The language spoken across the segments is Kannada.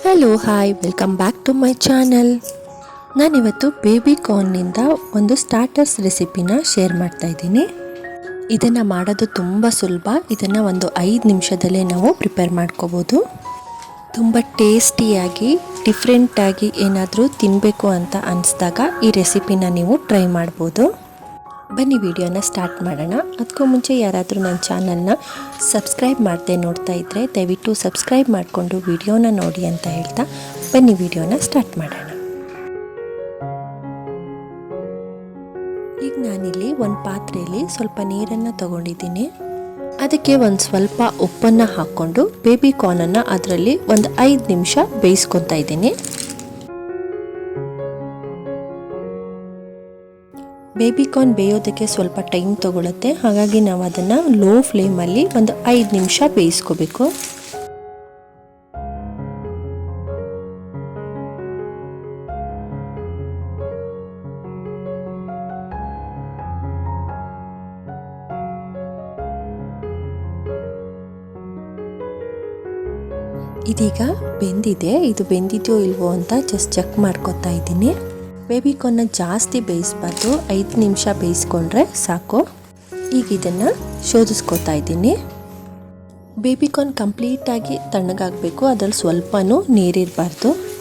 Hello hi welcome back to my channel ನಾನಿವತ್ತು ಬೇಬಿ ಕಾರ್ನಿಂದ ಒಂದು ಸ್ಟಾರ್ಟರ್ಸ್ ರೆಸಿಪಿನ ಶೇರ್ ಮಾಡ್ತಾ ಇದ್ದೀನಿ. ಇದನ್ನು ಮಾಡೋದು ತುಂಬ ಸುಲಭ. ಇದನ್ನು ಒಂದು ಐದು ನಿಮಿಷದಲ್ಲೇ ನಾವು ಪ್ರಿಪೇರ್ ಮಾಡ್ಕೋಬೋದು. ತುಂಬ ಟೇಸ್ಟಿಯಾಗಿ ಡಿಫ್ರೆಂಟಾಗಿ ಏನಾದರೂ ತಿನ್ನಬೇಕು ಅಂತ ಅನಿಸ್ದಾಗ ಈ ರೆಸಿಪಿನ ನೀವು ಟ್ರೈ ಮಾಡ್ಬೋದು. ಬನ್ನಿ ವಿಡಿಯೋನ ಸ್ಟಾರ್ಟ್ ಮಾಡೋಣ. ಅದಕ್ಕೂ ಮುಂಚೆ ಯಾರಾದರೂ ನನ್ನ ಚಾನಲ್ನ ಸಬ್ಸ್ಕ್ರೈಬ್ ಮಾಡದೆ ನೋಡ್ತಾ ಇದ್ದರೆ ದಯವಿಟ್ಟು ಸಬ್ಸ್ಕ್ರೈಬ್ ಮಾಡಿಕೊಂಡು ವಿಡಿಯೋನ ನೋಡಿ ಅಂತ ಹೇಳ್ತಾ ಬನ್ನಿ ವಿಡಿಯೋನ ಸ್ಟಾರ್ಟ್ ಮಾಡೋಣ. ಈಗ ನಾನಿಲ್ಲಿ ಒಂದು ಪಾತ್ರೆಯಲ್ಲಿ ಸ್ವಲ್ಪ ನೀರನ್ನು ತಗೊಂಡಿದ್ದೀನಿ. ಅದಕ್ಕೆ ಒಂದು ಸ್ವಲ್ಪ ಉಪ್ಪನ್ನು ಹಾಕ್ಕೊಂಡು ಬೇಬಿ ಕಾರ್ನನ್ನು ಅದರಲ್ಲಿ ಒಂದು ಐದು ನಿಮಿಷ ಬೇಯಿಸ್ಕೊತಾ ಇದ್ದೀನಿ. ಬೇಬಿ ಕಾರ್ನ್ ಬೇಯೋದಕ್ಕೆ ಸ್ವಲ್ಪ ಟೈಮ್ ತಗೊಳುತ್ತೆ. ಹಾಗಾಗಿ ನಾವು ಅದನ್ನು ಲೋ ಫ್ಲೇಮಲ್ಲಿ ಒಂದು ಐದು ನಿಮಿಷ ಬೇಯಿಸ್ಕೋಬೇಕು. ಇದೀಗ ಬೆಂದಿದೆ. ಇದು ಬೆಂದಿದೆಯೋ ಇಲ್ವೋ ಅಂತ ಜಸ್ಟ್ ಚೆಕ್ ಮಾಡ್ಕೊತಾ ಇದ್ದೀನಿ. ಬೇಬಿ ಕಾರ್ನ ಜಾಸ್ತಿ ಬೇಯಿಸ್ಬಾರ್ದು, ಐದು ನಿಮಿಷ ಬೇಯಿಸ್ಕೊಂಡ್ರೆ ಸಾಕು. ಈಗ ಇದನ್ನು ಶೋಧಿಸ್ಕೊತಾ ಇದ್ದೀನಿ. ಬೇಬಿ ಕಾರ್ನ್ ಕಂಪ್ಲೀಟಾಗಿ ತಣ್ಣಗಾಗಬೇಕು, ಅದರಲ್ಲಿ ಸ್ವಲ್ಪನೂ ನೀರಿರಬಾರ್ದು.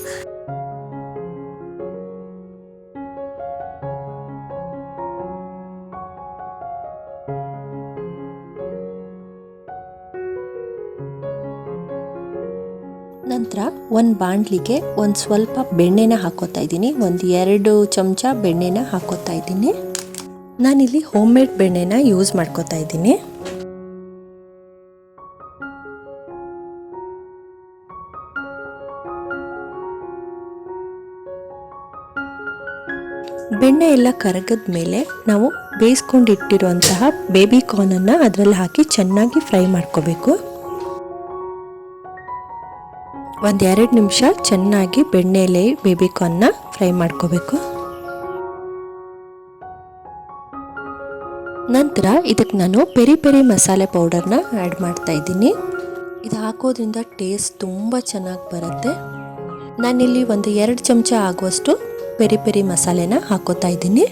ನಂತರ ಒಂದು ಬಾಣಲಿಗೆ ಒಂದು ಸ್ವಲ್ಪ ಬೆಣ್ಣೆನ ಹಾಕೋತಾ ಇದ್ದೀನಿ. ಒಂದು ಎರಡು ಚಮಚ ಬೆಣ್ಣೆನ ಹಾಕೋತಾ ಇದ್ದೀನಿ. ನಾನಿಲ್ಲಿ ಹೋಮ್ ಮೇಡ್ ಬೆಣ್ಣೆನ ಯೂಸ್ ಮಾಡ್ಕೋತಾ ಇದ್ದೀನಿ. ಬೆಣ್ಣೆ ಎಲ್ಲ ಕರಗದ ಮೇಲೆ ನಾವು ಬೇಯಿಸ್ಕೊಂಡಿಟ್ಟಿರುವಂತಹ ಬೇಬಿ ಕಾರ್ನನ್ನು ಅದರಲ್ಲಿ ಹಾಕಿ ಚೆನ್ನಾಗಿ ಫ್ರೈ ಮಾಡ್ಕೋಬೇಕು. ಒಂದೆರಡು ನಿಮಿಷ ಚೆನ್ನಾಗಿ ಬೆಣ್ಣೆಲೆ ಬೇಬಿ ಕಾರ್ನ್ನ ಫ್ರೈ ಮಾಡ್ಕೋಬೇಕು. ನಂತರ ಇದಕ್ಕೆ ನಾನು ಪೆರಿ ಪೆರಿ ಮಸಾಲೆ ಪೌಡರ್ನ ಆ್ಯಡ್ ಮಾಡ್ತಾ ಇದ್ದೀನಿ. ಇದು ಹಾಕೋದ್ರಿಂದ ಟೇಸ್ಟ್ ತುಂಬ ಚೆನ್ನಾಗಿ ಬರುತ್ತೆ. ನಾನಿಲ್ಲಿ ಒಂದು ಎರಡು ಚಮಚ ಆಗುವಷ್ಟು ಪೆರಿ ಪೆರಿ ಮಸಾಲೆನ ಹಾಕೋತಾ ಇದ್ದೀನಿ.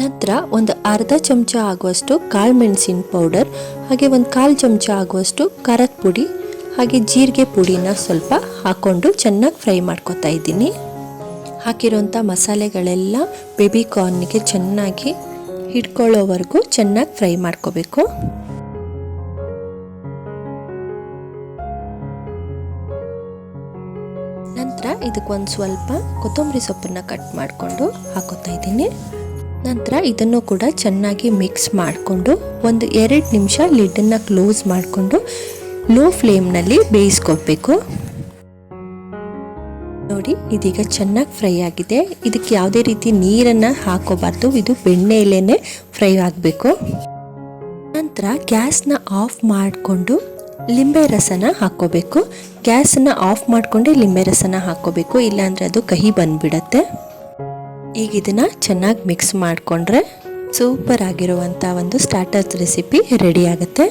ನಂತರ ಒಂದು ಅರ್ಧ ಚಮಚ ಆಗುವಷ್ಟು ಕಾಳು ಮೆಣಸಿನ ಪೌಡರ್, ಹಾಗೆ ಒಂದು ಕಾಲು ಚಮಚ ಆಗುವಷ್ಟು ಖಾರದ ಪುಡಿ, ಹಾಗೆ ಜೀರಿಗೆ ಪುಡಿನ ಸ್ವಲ್ಪ ಹಾಕ್ಕೊಂಡು ಚೆನ್ನಾಗಿ ಫ್ರೈ ಮಾಡ್ಕೊತಾ ಇದ್ದೀನಿ. ಹಾಕಿರೋಂಥ ಮಸಾಲೆಗಳೆಲ್ಲ ಬೇಬಿ ಕಾರ್ನಿಗೆ ಚೆನ್ನಾಗಿ ಹಿಡ್ಕೊಳ್ಳೋವರೆಗೂ ಚೆನ್ನಾಗಿ ಫ್ರೈ ಮಾಡ್ಕೋಬೇಕು. ನಂತರ ಇದಕ್ಕೆ ಒಂದು ಸ್ವಲ್ಪ ಕೊತ್ತಂಬರಿ ಸೊಪ್ಪನ್ನು ಕಟ್ ಮಾಡಿಕೊಂಡು ಹಾಕೋತಾ ಇದ್ದೀನಿ. ನಂತರ ಇದನ್ನು ಕೂಡ ಚೆನ್ನಾಗಿ ಮಿಕ್ಸ್ ಮಾಡಿಕೊಂಡು ಒಂದು ಎರಡು ನಿಮಿಷ ಲಿಡ್ಡನ್ನು ಕ್ಲೋಸ್ ಮಾಡಿಕೊಂಡು ಲೋ ಫ್ಲೇಮ್ನಲ್ಲಿ ಬೇಯಿಸ್ಕೊಬೇಕು ನೋಡಿ, ಇದೀಗ ಚೆನ್ನಾಗಿ ಫ್ರೈ ಆಗಿದೆ. ಇದಕ್ಕೆ ಯಾವುದೇ ರೀತಿ ನೀರನ್ನು ಹಾಕೋಬಾರ್ದು. ಇದು ಬೆಣ್ಣೆಯಲ್ಲೇ ಫ್ರೈ ಆಗಬೇಕು. ನಂತರ ಗ್ಯಾಸ್ನ ಆಫ್ ಮಾಡಿಕೊಂಡು ಲಿಂಬೆ ರಸನ ಹಾಕ್ಕೋಬೇಕು ಗ್ಯಾಸನ್ನು ಆಫ್ ಮಾಡಿಕೊಂಡೇ ಲಿಂಬೆ ರಸನ ಹಾಕ್ಕೋಬೇಕು ಇಲ್ಲಾಂದರೆ ಅದು ಕಹಿ ಬಂದುಬಿಡತ್ತೆ. ಈಗ ಇದನ್ನು ಚೆನ್ನಾಗಿ ಮಿಕ್ಸ್ ಮಾಡಿಕೊಂಡ್ರೆ ಸೂಪರ್ ಆಗಿರುವಂಥ ಒಂದು ಸ್ಟಾರ್ಟರ್ಸ್ ರೆಸಿಪಿ ರೆಡಿ ಆಗುತ್ತೆ.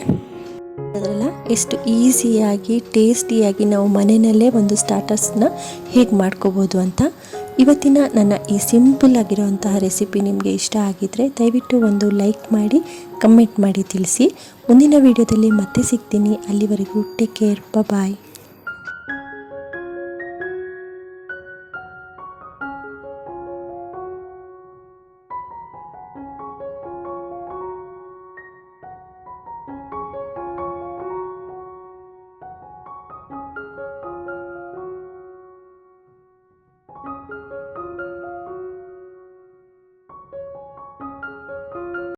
ಅದರಲ್ಲ ಎಷ್ಟು ಈಸಿಯಾಗಿ ಟೇಸ್ಟಿಯಾಗಿ ನಾವು ಮನೆಯಲ್ಲೇ ಒಂದು ಸ್ಟಾರ್ಟರ್ಸ್ನ ಹೇಗೆ ಮಾಡ್ಕೋಬೋದು ಅಂತ ಇವತ್ತಿನ ನನ್ನ ಈ ಸಿಂಪಲ್ ಆಗಿರುವಂತಹ ರೆಸಿಪಿ ನಿಮಗೆ ಇಷ್ಟ ಆಗಿದ್ದರೆ ದಯವಿಟ್ಟು ಒಂದು ಲೈಕ್ ಮಾಡಿ ಕಮೆಂಟ್ ಮಾಡಿ ತಿಳಿಸಿ. ಮುಂದಿನ ವಿಡಿಯೋದಲ್ಲಿ ಮತ್ತೆ ಸಿಗ್ತೀನಿ. ಅಲ್ಲಿವರೆಗೂ ಟೇಕ್ ಕೇರ್ ಬಾಯ್